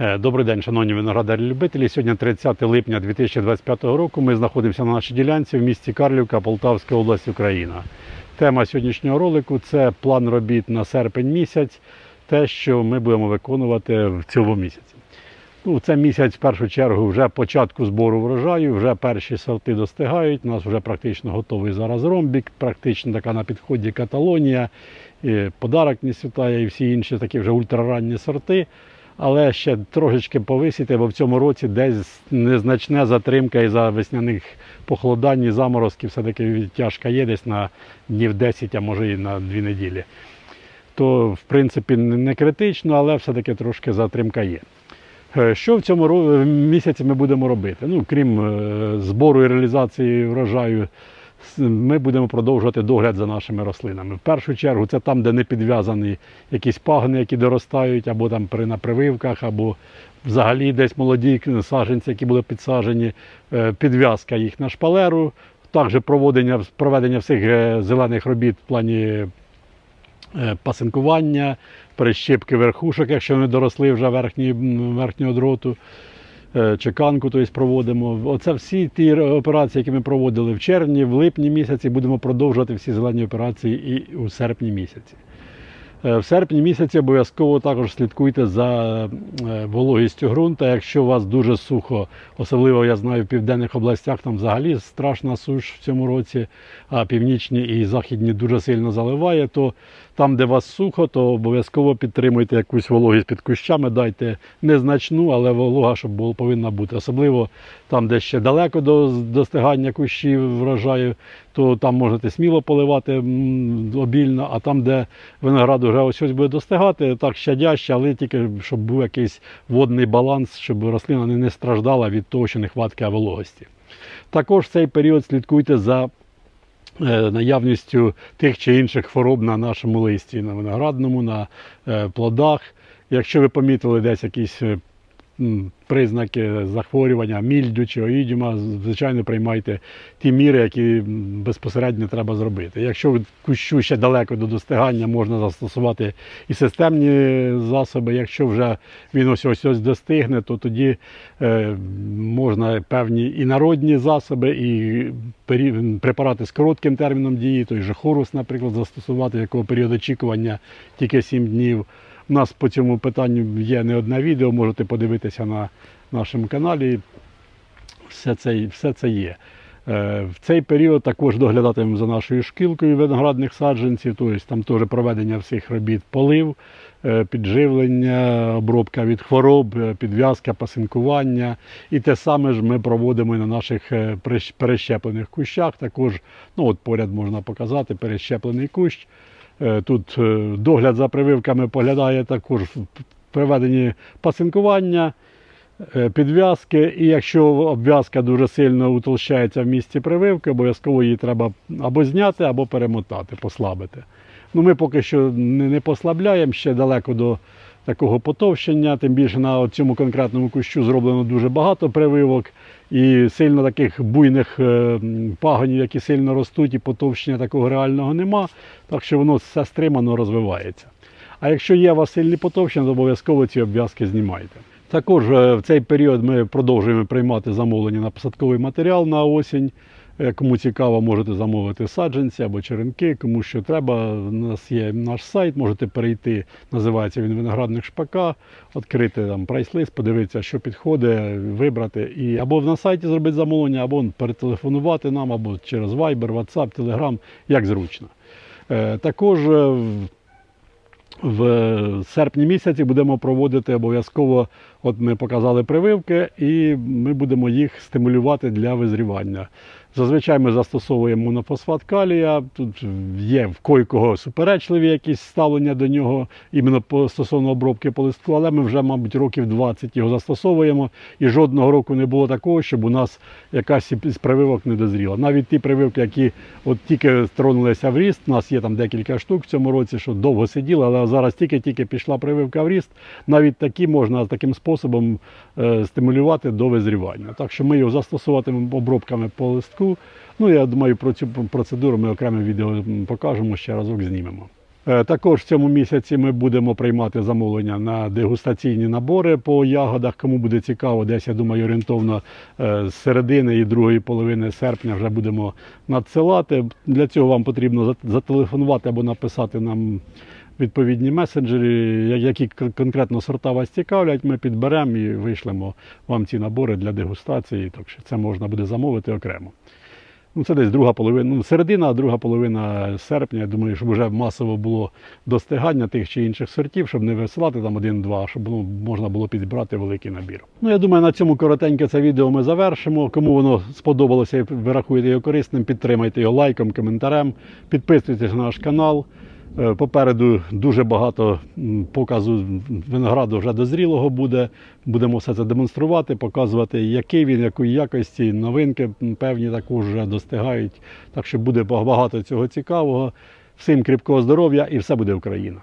Е, Добрий день, шановні виноградарі-любителі. Сьогодні 30 липня 2025 року. Ми знаходимося на нашій ділянці в місті Карлівка, Полтавська область, Україна. Тема сьогоднішнього ролику це план робіт на серпень місяць, те, що ми будемо виконувати в цьому місяці. Ну, це місяць в першу чергу вже початку збору врожаю, вже перші сорти достигають. У нас вже практично готовий зараз ромбік, практично така на підході Каталонія, і подарок не святає і всі інші такі вже ультраранні сорти. Але ще трошечки повисіти, бо в цьому році десь незначна затримка із-за весняних похолодань і заморозків все-таки відтяжка є десь на днів 10, а може і на 2 неділі. То, в принципі, не критично, але все-таки трошки затримка є. Е, Що в цьому місяці ми будемо робити? Ну, крім е, збору і реалізації врожаю, ми будемо продовжувати догляд за нашими рослинами. В першу чергу це там, де не підв'язані якісь пагони, які доростають, або там при на прививках, або взагалі десь молоді саджанці, які були підсаджені, е, підв'язка їх на шпалеру, також проведення, проведення всіх е, зелених робіт в плані е, пасинкування, перещепки верхушок, якщо не доросли вже верхні, верхнього дроту, чеканку тобто проводимо. Оце всі ті операції, які ми проводили в червні, в липні місяці, будемо продовжувати всі зелені операції і у серпні місяці. Е, В серпні місяці обов'язково також слідкуйте за е, вологістю ґрунту. Якщо у вас дуже сухо, особливо я знаю в південних областях, там взагалі страшна суш в цьому році, а північні і західні дуже сильно заливає, то там, де у вас сухо, то обов'язково підтримуйте якусь вологість під кущами, дайте незначну, але волога, щоб було, повинна бути. Особливо там, де ще далеко до достигання кущів врожаю, то там можете сміло поливати обільно, а там, де виноград вже ось ось буде достигати, так щадяще, але тільки щоб був якийсь водний баланс, щоб рослина не, страждала від того, що нехватка вологості. Також в цей період слідкуйте за е, наявністю тих чи інших хвороб на нашому листі, на виноградному, на е, плодах. Якщо ви помітили десь якісь е, признаки захворювання мільдю чи оїдіума, звичайно, приймайте ті міри, які безпосередньо треба зробити. Якщо від кущу ще далеко до достигання, можна застосувати і системні засоби. Якщо вже він ось ось ось достигне, то тоді е, можна певні і народні засоби, і препарати з коротким терміном дії, той же хорус, наприклад, застосувати, якого період очікування тільки 7 днів. У нас по цьому питанню є не одне відео, можете подивитися на нашому каналі. Все це, все це є. Е, В цей період також доглядатимемо за нашою шкілкою виноградних саджанців, тобто там теж проведення всіх робіт полив, е, підживлення, обробка від хвороб, е, підв'язка, пасинкування. І те саме ж ми проводимо і на наших перещеплених кущах. Також, ну от поряд можна показати, перещеплений кущ. Е, Тут е, догляд за прививками поглядає також в проведенні пасинкування, е, підв'язки. І якщо обв'язка дуже сильно утолщається в місці прививки, обов'язково її треба або зняти, або перемотати, послабити. Ну, ми поки що не послабляємо, ще далеко до такого потовщення, тим більше на цьому конкретному кущу зроблено дуже багато прививок. І сильно таких буйних е, пагонів, які сильно ростуть, і потовщення такого реального нема. Так що воно все стримано розвивається. А якщо є у вас сильні потовщення, то обов'язково ці обв'язки знімайте. Також е, в цей період ми продовжуємо приймати замовлення на посадковий матеріал на осінь. Е, Кому цікаво, можете замовити саджанці або черенки, кому що треба. У нас є наш сайт, можете перейти, називається він виноградник шпака, відкрити там прайс-лист, подивитися, що підходить, вибрати. І або на сайті зробити замовлення, або перетелефонувати нам, або через Viber, WhatsApp, Telegram, як зручно. Е, Також е, в- серпні місяці будемо проводити обов'язково, от ми показали прививки, і ми будемо їх стимулювати для визрівання. Зазвичай ми застосовуємо монофосфат калія. Тут є в койкого суперечливі якісь ставлення до нього, іменно стосовно обробки по листку, але ми вже, мабуть, років 20 його застосовуємо. І жодного року не було такого, щоб у нас якась із прививок не дозріла. Навіть ті прививки, які от тільки тронулися в ріст, у нас є там декілька штук в цьому році, що довго сиділи, але зараз тільки-тільки пішла прививка в ріст. Навіть такі можна таким способом е, стимулювати до визрівання. Так що ми його застосовуватимемо обробками по листку. Ну, я думаю, про цю процедуру ми окреме відео покажемо, ще разок знімемо. Е, Також в цьому місяці ми будемо приймати замовлення на дегустаційні набори по ягодах. Кому буде цікаво, десь я думаю, орієнтовно е, з середини і другої половини серпня вже будемо надсилати. Для цього вам потрібно зателефонувати або написати нам відповідні месенджери, які конкретно сорта вас цікавлять. Ми підберемо і вийшлемо вам ці набори для дегустації. Так що це можна буде замовити окремо. Ну, це десь друга половина, ну, середина, а друга половина серпня. Я думаю, щоб вже масово було достигання тих чи інших сортів, щоб не висилати там один-два, щоб ну, можна було підбирати великий набір. Ну, я думаю, на цьому коротеньке це відео ми завершимо. Кому воно сподобалося ви рахуєте його корисним, підтримайте його лайком, коментарем, підписуйтесь на наш канал. Е, Попереду дуже багато показу винограду вже дозрілого буде. Будемо все це демонструвати, показувати, який він, якої якості, новинки певні також вже достигають. Так що буде багато цього цікавого. Всім кріпкого здоров'я і все буде Україна!